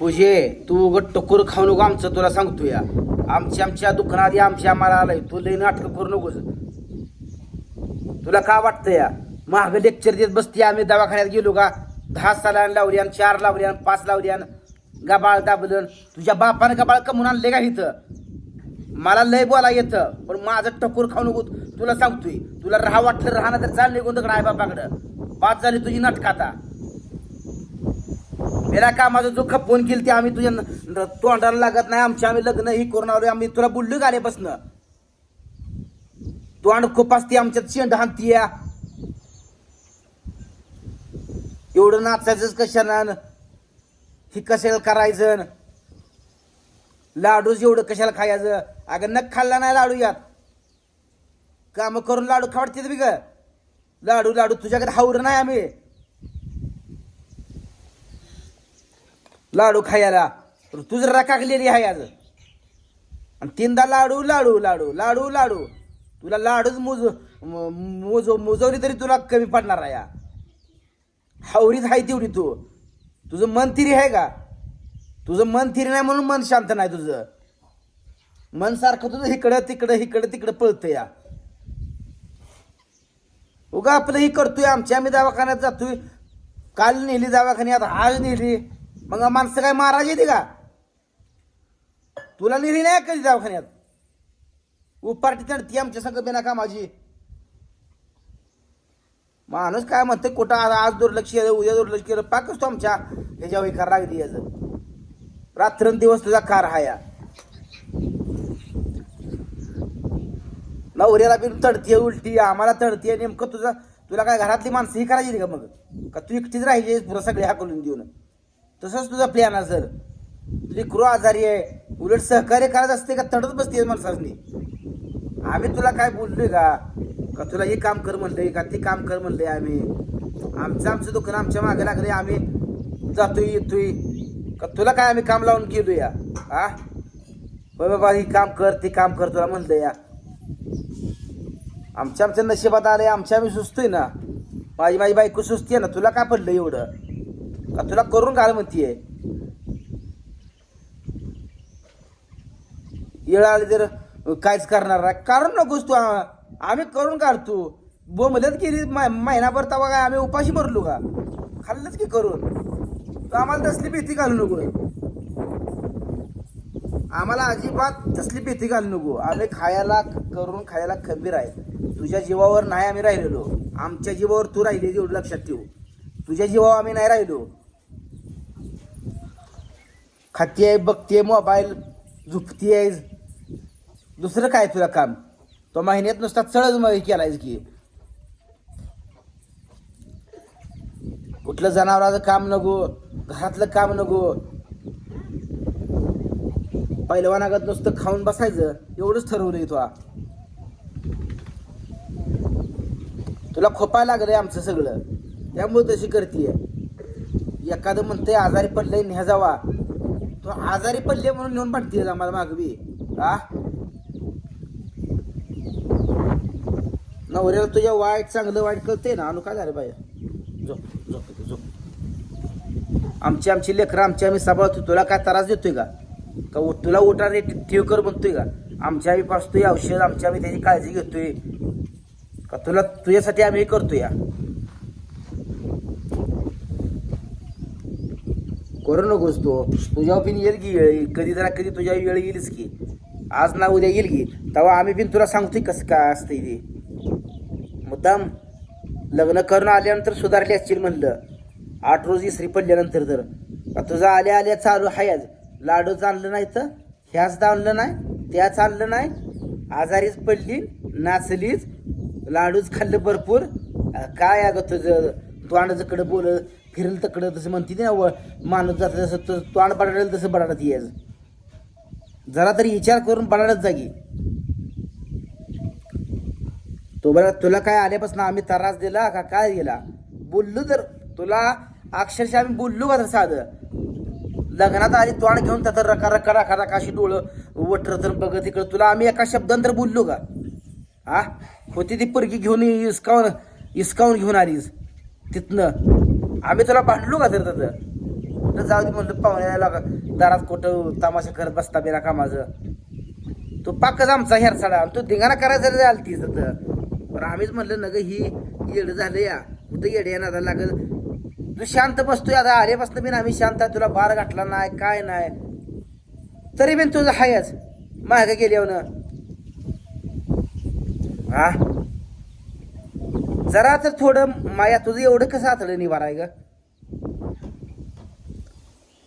पूजे तू उगत टकोर खाऊ नको आमचं तुला सांगतो या. आमच्या आमच्या दुकानात आमच्या आम्हाला आलाय. तू लई नाटक करू नकोस. तुला का वाटतं या? महाग लेक्चर देत बसते आम्ही दवाखान्यात गेलो का? दहा सालान लावली आणि चार लावली आणि पाच लावली आणि गबाळ दाबलं. तुझ्या बापानं गबाळ कमवून आणले का इथं? मला लय बोला येतं पण माझं टकोर खाऊ नको तुला सांगतोय तुला राहा वाटलं राहणं तर चाल कोणतं तिकडं बापाकडं. पाच झाली तुझी नाटक आता. मेरा का माझं जो फोन केली ते आम्ही तुझ्या तोंडाला लागत नाही. आमच्या आम्ही लग्न ही करून आलो आम्ही तुला बोललो का आल्यापासनं तोंड खूप असते आमच्यात शेंड हानती या. एवढं नाचायचंच कशानं हे कशाला करायचं लाडूच एवढं कशाला खायचं? अगं नख खाल्ला नाही लाडू यात. काम करून लाडू खावडते बी ग. लाडू लाडू तुझ्याकडे हावर नाही आम्ही. लाडू खायला. पण तू जर राखाकलेली आहे आज. आणि तीनदा लाडू लाडू लाडू लाडू लाडू. तुला लाडूच मोज म- मोज मोजवली तरी तुला कमी पडणार आहे या. हावरीच आहे तेवढी तू. तुझं मन थिरी आहे का? तुझं मन थिरी नाही म्हणून मन शांत नाही तुझं. मन सारखं तुझं इकडं तिकडं इकडं तिकडं पळतं या. उगा आपलं ही करतोय आमच्या आम्ही दवाखान्यात जातोय. काल नेली दवाखान्यात आज नेली. मग माणसं काय महाराज येते का? तुला नेली नाही कधी दवाखान्यात? उपार्टी ती आमच्या संग बिना कामाची. माणूस काय म्हणते कुठं आज आज दुर्लक्ष केलं उद्या दुर्लक्ष केलं पाकच तो आमच्या. ह्याच्या एका लागली याचं. रात्रंदिवस तुझा कार हाया नवऱ्याला बी तडतीये उलटी आम्हाला तडतीये नेमकं तुझं तुला काय घरातली माणसं ही करायची का मग? का तू एकटीच राहिली पुरा सगळे हाकलून देऊन? तसंच तुझा प्लॅन असेल लिकरू आजारी आहे. उलट सहकार्य करत असते का तडत बसते माणसांनी आम्ही तुला काय बोललोय का? का तुला हे काम कर म्हणलंय का ते काम कर म्हणलंय आम्ही? आमचं आमचं दुकान आमच्या मागे लागले आम्ही जातोय येतोय. का तुला काय आम्ही काम लावून गेलो या? हा होय बाबा हे काम कर ते काम कर तुला म्हणलं या. आमच्या आमच्या नशिबात आले आमच्या आम्ही सुचतोय ना. माझी माझी बायको सुचते ना तुला काय पडलं एवढं? का तुला करून घाल म्हणतीये? येळ जर तर करणार नाही. कारण नकोस तू आम्ही करून काढतो. बो मदत मा- महिनाभर तवा काय आम्ही उपाशी भरलो का? खाल्लंच की करून? तू आम्हाला तसली भीती घालू नको. आम्हाला अजिबात तसली भीती घालू नको. आम्ही खायला करून खायला खंबीर आहे. तुझ्या जीवावर नाही आम्ही राहिलेलो. आमच्या जीवावर तू राहिली एवढं लक्षात ठेव. तुझ्या जीवावर आम्ही नाही राहिलो. खातीये बघतीये मोबाईल झुपतीये. दुसरं काय तुला काम? तो महिन्यात नुसता चळच मग केलायस की. कुठलं जनावराचं काम नको घरातलं काम नको. पहिलवानागत नुसतं खाऊन बसायचं एवढंच ठरवलंय तुला तुला खोपाय लागलंय आमचं सगळं. त्यामुळे तशी करतीये. एखादं म्हणतंय आजारी पडलंय न्या जावा. तू आजारी पडले म्हणून नेऊन पाठतीये आम्हाला मागवी हा? नवऱ्याला तुझ्या वाईट चांगलं वाईट कळतंय ना? अनु काय झालं बाया झोप झोप झोप. आमची आमची लेकरं आमची आम्ही सांभाळतो तुला काय त्रास देतोय का? का उ- तुला उठा रे ठेव कर म्हणतोय का? आमच्या आम्ही पाचतोय औषध आमच्या आम्ही त्याची काळजी घेतोय. का तुला तुझ्यासाठी आम्ही करतोय या? करू नकोस तो. तुझ्या पिन येईल की वेळ कधी जरा कधी तुझ्या वेळ येईलच की. आज ना उद्या येईल की. तेव्हा आम्ही बिन तुला सांगतोय कसं काय असतंय ते. मुद्दाम लग्न करून आल्यानंतर सुधारले असतील म्हणलं. आठ रोज इसरी पडल्यानंतर तर. तुझा तुझं आल्या आल्या चालू हायच लाडूच आणलं नाही तर ह्याच आणलं नाही त्याच आणलं नाही. आजारीच पडली नाचलीच लाडूच खाल्लं भरपूर. काय अगं तुझं? तोंड कडं बोल फिरेल तकडं तसं म्हणते ना व माणूस जातं तसं तो तोंड बडाडेल तसं बडाडत यायचं. जरा तरी विचार करून बडाडत जागी तो बरं तुला काय आल्यापासून आम्ही त्रास दिला का काय दिला? बोललो तर तुला अक्षरशः आम्ही बोललो का तर साधं लग्नात आली तोंड घेऊन तर रका रका रका रका अशी डोळं वटर तर बघत इकडं. तुला आम्ही एका शब्दान तर बोललो का? हा होती ती पोरगी घेऊन इसकावून इसकावून घेऊन आलीस. तिथनं आम्ही तुला भांडलो का तर तसं तर जाऊ दे म्हणलं पाहुण्याला दारात कुठं तमाशा करत बसता बिना कामाचं. तो पाकच आमचा हेरसाडा तू धिंगाणा करायचा झालं तीच तर पण आम्हीच म्हणलं नग ही येड झालं या. कुठं येड येणार लागल? तू शांत बसतोय आता. आल्यापासून बिन आम्ही शांत आहे. तुला बार गाठला नाही काय नाही. तरी बिन तुझं हायच. माग गेल्यावर हा जरा तर थोडं माया तुझं एवढं कसं आतलं निवारा ग?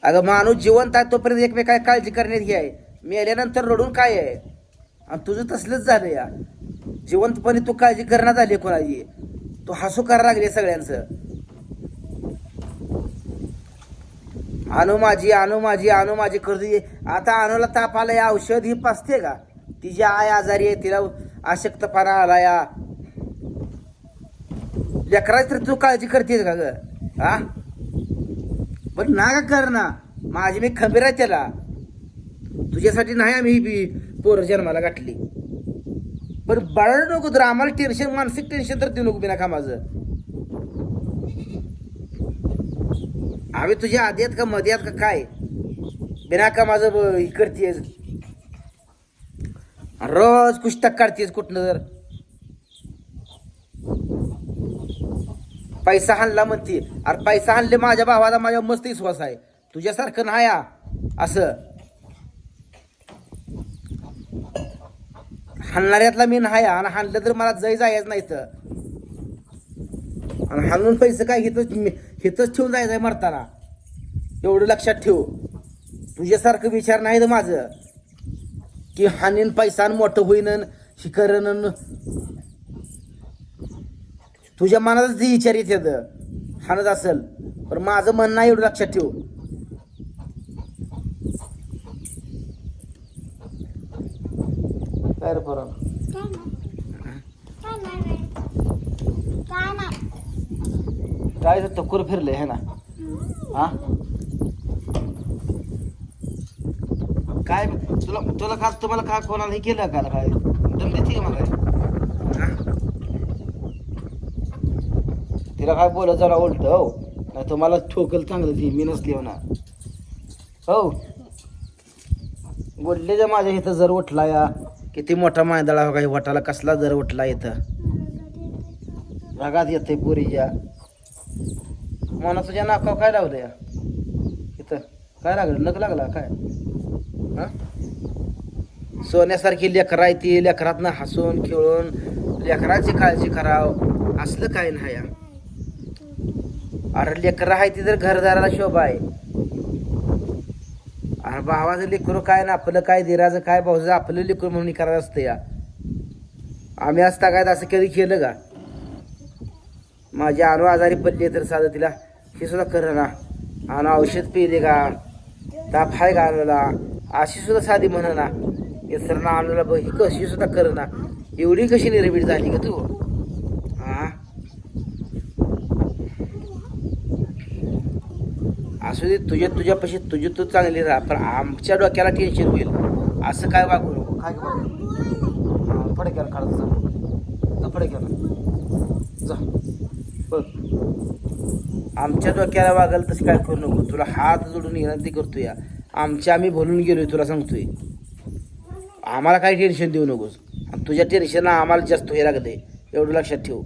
अगं माणूस जिवंत आहे तोपर्यंत एकमेकाय काळजी करण्यात ही आहे आल्यानंतर रडून काय आहे? आणि तुझं तसलंच झालं या. जिवंतपणे तू काळजी करण्यात आली कोणाची? तू हसू करायला लागले सगळ्यांचं. आणू माझी आणू माझी आणू माझी करते आता आणूला ताप आला या औषध ही पासते का? तिची आय आजारी आहे तिला अशक्तपणा आला या. लेकराची तर तू काळजी करतेस का ग? हा? पण ना का कर ना. माझी मी खंबीर आहे त्याला. तुझ्यासाठी नाही आम्ही ही बी पोरं जन्माला गाठली. पण बाळ नको तर आम्हाला टेन्शन मानसिक टेन्शन तर देऊ नको बिना का माझं आम्ही तुझ्या आधी आहेत का मध्ये आहेत का काय? बिना कामाचं ब- करतेस. रोज कुष्टक काढतेस कुठनं जर पैसा हाणला म्हणते. अरे पैसा हाणले माझ्या भावाला माझ्या मस्त विश्वास आहे. तुझ्यासारखं नाही हा. असं. हाणणाऱ्यातला मी नाही आणि हाणलं तर मला जय जायच नाही तर आणि हाणून पैसे काय हिथंच मी- हिथंच ठेवून जायचं आहे मरताना. एवढं लक्षात ठेव. तुझ्यासारखं विचार नाही तर माझं. की हानीन पैसा आणि मोठं होईन शिकरण तुझ्या मनातच ती विचार येते हाणत असेल. पण माझं म्हणणं नाही एवढं लक्षात ठेव. काय रे पोरं? काय तर फिरले है ना? हा? काय तुला तुला का तुम्हाला का कोणाला हे केलं का? काय? दम देते का मला? तिला काय बोलत जरा उलट हो. नाही तुम्हाला ठोकल चांगलं ती मी नसली हो. ना हो बोलले माझ्या इथं जर उठला या किती मोठा मायदळा हो काही वटाला कसला जर उठला इथं. रागात येते पुरीच्या मना तुझ्या नाकाव काय लावलं या? इथं. काय लागलं? नक लागला काय? हा? सोन्यासारखी लेकरं आहे ती लेकरातनं हसून खेळून लेकराची काळजी कराव. असलं काय नाही या. अरे लेकरं आहे ती तर घरदाराला शोभा आहे. अरे भावाचं लेकरू काय ना आपलं काय दिराचं काय भाऊचं आपलं लेकरू म्हणून करायचं असतं या. आम्ही असता काय असं कधी केलं का? माझी अनु आजारी पडली तर साधं तिला हे सुद्धा कर ना. आणि औषध पिले का? ताप हाय का अनुला अशी सुद्धा साधी म्हण ना. हे सर ना अनुला बघ ही कशी सुद्धा कर ना. एवढी कशी निर्भीड झाली का तू हा असू दे तुझ्या तुझ्यापाशी तुझी तू चांगली राहा पण आमच्या डोक्याला टेन्शन होईल. असं काय वागू नको. काय वागू फडक्याला काढत जा. जा फडक्याला जा. बघ. आमच्या डोक्याला वागल तसं काय करू नको. तुला हात जोडून विनंती करतो या आमच्या आम्ही भरून गेलोय तुला सांगतोय. आम्हाला काही टेन्शन देऊ नकोस. आणि तुझ्या टेन्शन आम्हाला जास्त व्हायला लागते एवढं लक्षात ठेव.